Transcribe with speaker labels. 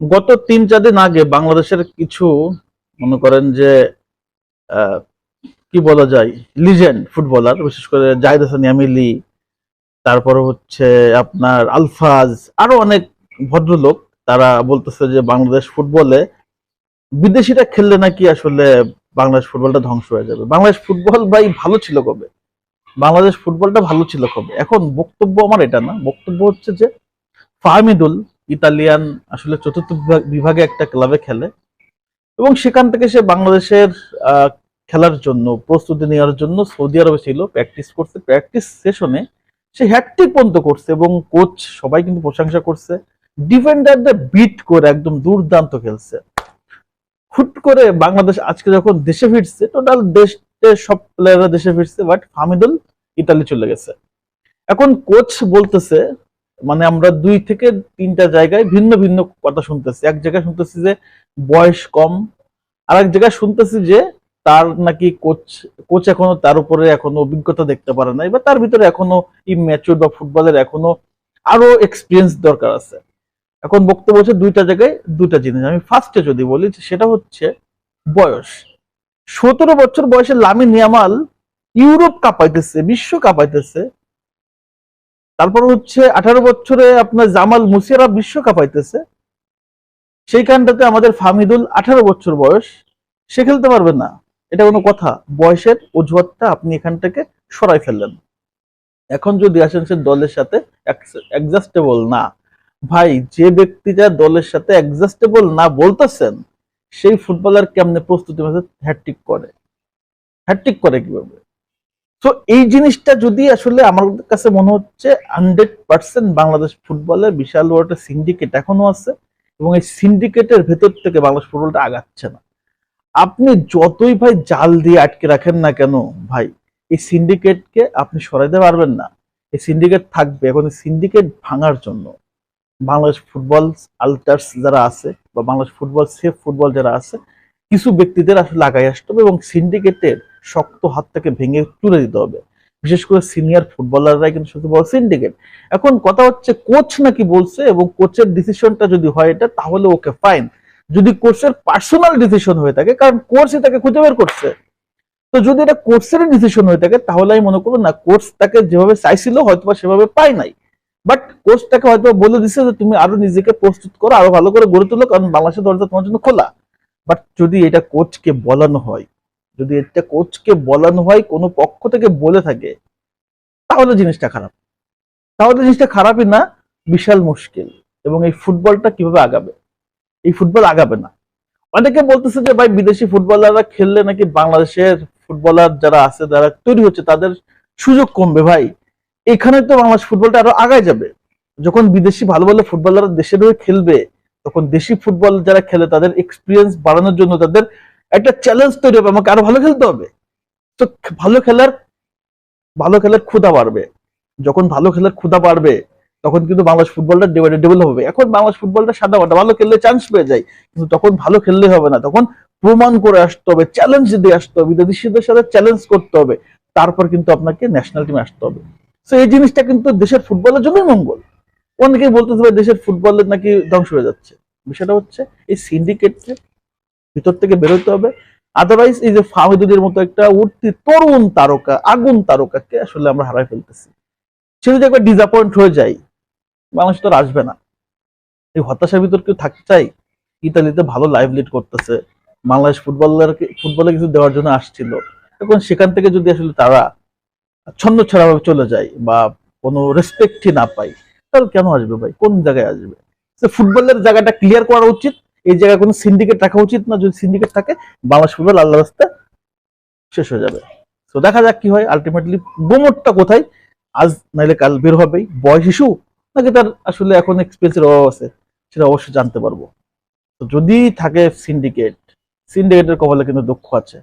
Speaker 1: গত তিন চার দিন আগে বাংলাদেশের কিছু, মনে করেন যে কি বলা যায় লিজেন্ড ফুটবলার বিশেষ করে জাহিদ হাসান ইয়ামিলি, তারপর হচ্ছে আপনার আলফাজ, আরও অনেক ভদ্রলোক, তারা বলতেছে যে বাংলাদেশ ফুটবলে বিদেশিরা খেললে নাকি আসলে বাংলাদেশ ফুটবলটা ধ্বংস হয়ে যাবে। বাংলাদেশ ফুটবল ভাই ভালো ছিল কবে? বাংলাদেশ ফুটবলটা ভালো ছিল কবে? এখন বক্তব্য আমার এটা না। বক্তব্য হচ্ছে যে ফাহমিদুল ইতালিয়ান আসলে চতুর্থ বিভাগে একটা ক্লাবে খেলে। এবং সেখান থেকে সে বাংলাদেশের খেলার জন্য, প্রস্তুতি নেওয়ার জন্য সৌদি আরবে ছিল প্র্যাকটিস করছে। প্র্যাকটিস সেশনে সে হ্যাট্রিক পর্যন্ত করছে এবং কোচ সবাই কিন্তু প্রশংসা করছে। ডিফেন্ডারদের বিট করে একদম দুর্দান্ত খেলছে। হুট করে বাংলাদেশ আজকে যখন দেশে ফিরছে টোটাল দেশে সব প্লেয়াররা দেশে ফিরছে বাট ফামিদুল ইতালি চলে গেছে। এখন কোচ বলতেছে মানে আমরা দুই থেকে তিনটা জায়গায় ভিন্ন ভিন্ন কথা শুনতেছি। এক জায়গায় শুনতেছি যে বয়স কম আর এক জায়গায় শুনতেছি যে তার নাকি কোচ কোচ এখনও তার উপরে এখনও অভিজ্ঞতা দেখতে পারে নাই বা তার ভিতরে এখনও ইম্যাচুর বা ফুটবলের এখনও আরও এক্সপিরিয়েন্স দরকার আছে। এখন বক্তব্য হচ্ছে দুইটা জায়গায় দুইটা জিনিস। আমি ফার্স্টে যদি বলি সেটা হচ্ছে বয়স। সতেরো বছর বয়সে লামিন ইয়ামাল ইউরোপ কাঁপাইতেছে, বিশ্ব কাঁপাইতেছে তারপর হচ্ছে আঠারো বছরে আপনার জামাল মুসিয়ারা বিশ্ব কাঁপাইতেছে সেইখানটাতে আমাদের ফামিদুল আঠারো বছর বয়স, সে খেলতে পারবে না। এটা কোনো কথা, বয়সের অজুহাতটা আপনি এখান থেকে সরাই ফেললেন। এখন যদি আসেন সে দলের সাথে অ্যাডজাস্টেবল না। ভাই, যে ব্যক্তিটা দলের সাথে অ্যাডজাস্টেবল না বলতেছেন, সেই ফুটবলার কেমনে প্রস্তুতি ম্যাচে হ্যাট্রিক করে? হ্যাট্রিক করে কীভাবে? তো এই জিনিসটা যদি আসলে আমার কাছে মনে হচ্ছে হান্ড্রেড পার্সেন্ট বাংলাদেশ ফুটবলের বিশাল বড় একটা সিন্ডিকেট এখনও আছে এবং এই সিন্ডিকেটের ভেতর থেকে বাংলাদেশ ফুটবলটা আগাচ্ছে না। আপনি যতই ভাই জাল দিয়ে আটকে রাখেন না কেন ভাই, এই সিন্ডিকেটকে আপনি সরাইতে পারবেন না। এই সিন্ডিকেট থাকবে। এখন সিন্ডিকেট ভাঙার জন্য বাংলাদেশ ফুটবল আলটার্স যারা আছে বা বাংলাদেশ ফুটবল সেফ ফুটবল যারা আছে, কিছু ব্যক্তিদের আসলে লাগাই আসতে হবে এবং সিন্ডিকেটের শক্ত হাতটাকে ভেঙে তুলে দিতে হবে। বিশেষ করে সিনিয়র ফুটবলাররাই কিন্তু সবচেয়ে বড় সিন্ডিকেট এখন কথা হচ্ছে কোচ নাকি বলছে এবং কোচের ডিসিশনটা যদি হয় এটা, তাহলে ওকে ফাইন যদি কোচের পার্সোনাল ডিসিশন হয়ে থাকে, কারণ কোচই তাকে খুঁজে বের করছে। তো যদি এটা কোর্সের ডিসিশন হয়ে থাকে, তাহলে আমি মনে করব না কোর্স তাকে যেভাবে চাইছিল হয়তো সেভাবে পায় নাই। বাট কোচ তাকে হয়তো বলে দিছে যে, তুমি আরও নিজেকে প্রস্তুত করো, আরও ভালো করে গড়ে তোলো, কারণ বাংলাদেশের দরজা তোমার জন্য খোলা। বাট যদি এটা কোচকে বলানো হয় যদি এটা কোচকে বলানো হয়, কোনো পক্ষ থেকে বলে থাকে, তাহলে জিনিসটা খারাপ। তাহলে জিনিসটা খারাপই না, বিশাল মুশকিল। এবং এই ফুটবলটা কীভাবে আগাবে? এই ফুটবল আগাবে না। অনেকে বলতেছে যে, ভাই, বিদেশি ফুটবলাররা খেললে নাকি বাংলাদেশের ফুটবলার যারা আছে, যারা তৈরি হচ্ছে, তাদের সুযোগ কমবে? ভাই, এখানে তো বাংলাদেশ ফুটবলটা আরও আগায় যাবে। যখন বিদেশি ভালো ভালো ফুটবলাররা দেশের হয়ে খেলবে, তখন দেশি ফুটবল যারা খেলে, তাদের এক্সপিরিয়েন্স বাড়ানোর জন্য তাদের একটা চ্যালেঞ্জ তৈরি হবে, আমাকে আরও ভালো খেলতে হবে। তো ভালো খেলার ভালো খেলার ক্ষুধা বাড়বে। যখন ভালো খেলার ক্ষুধা বাড়বে, তখন কিন্তু বাংলাদেশ ফুটবলটা ডেভেলপ হবে। এখন বাংলাদেশ ফুটবলটা সাদা মাটা ভালো খেললে চান্স পেয়ে যায়। কিন্তু তখন ভালো খেললে হবে না, তখন প্রমাণ করে আসতে হবে চ্যালেঞ্জ দিয়ে আসতে হবে, বিদেশিদের সাথে চ্যালেঞ্জ করতে হবে। তারপর কিন্তু আপনাকে ন্যাশনাল টিমে আসতে হবে। তো এই জিনিসটা কিন্তু দেশের ফুটবলের জন্যই মঙ্গল। অনেকেই বলতে ভাই, দেশের ফুটবলের নাকি ধ্বংস হয়ে যাচ্ছে। বিষয়টা হচ্ছে, এই সিন্ডিকেটকে ভিতর থেকে বেরোতে হবে। আদারওয়াইজ এই যে ফাহমিদুদের মতো একটা উঠতি তরুণ তারকা, আগুন তারকাকে আসলে আমরা হারাই ফেলতেছি? সে যদি একবার ডিসঅ্যাপয়েন্ট হয়ে যায়, বাংলাদেশ তো আসবে না। এই হতাশার ভিতর কেউ থাকতে চাই? ইতালিতে ভালো লাইভ লিড করতেছে। বাংলাদেশ ফুটবলারকে, ফুটবলে কিছু দেওয়ার জন্য আসছিল। এখন সেখান থেকে যদি আসলে তারা ছন্ন ভাবে চলে যায় বা কোনো রেসপেক্টই না পাই তাহলে কেন আসবে ভাই? কোন জায়গায় আসবে? ফুটবলের জায়গাটা ক্লিয়ার করা উচিত। এই জায়গায় কোনো সিন্ডিকেট রাখা উচিত না। যদি সিন্ডিকেট থাকে, বাংলাদেশ ফুটবল আল্লাহ রাস্তা শেষ হয়ে যাবে। তো দেখা যাক কি হয়। আলটিমেটলি গোমরটা কোথায়? আজ নাইলে কাল বের হবেই। বয়স শিশু নাকি তার আসলে এখন এক্সপিরিয়েন্সের অভাব আছে? সেটা অবশ্যই জানতে পারব। তো যদি থাকে সিন্ডিকেট সিন্ডিকেটের কপালে কিন্তু দুঃখ আছে।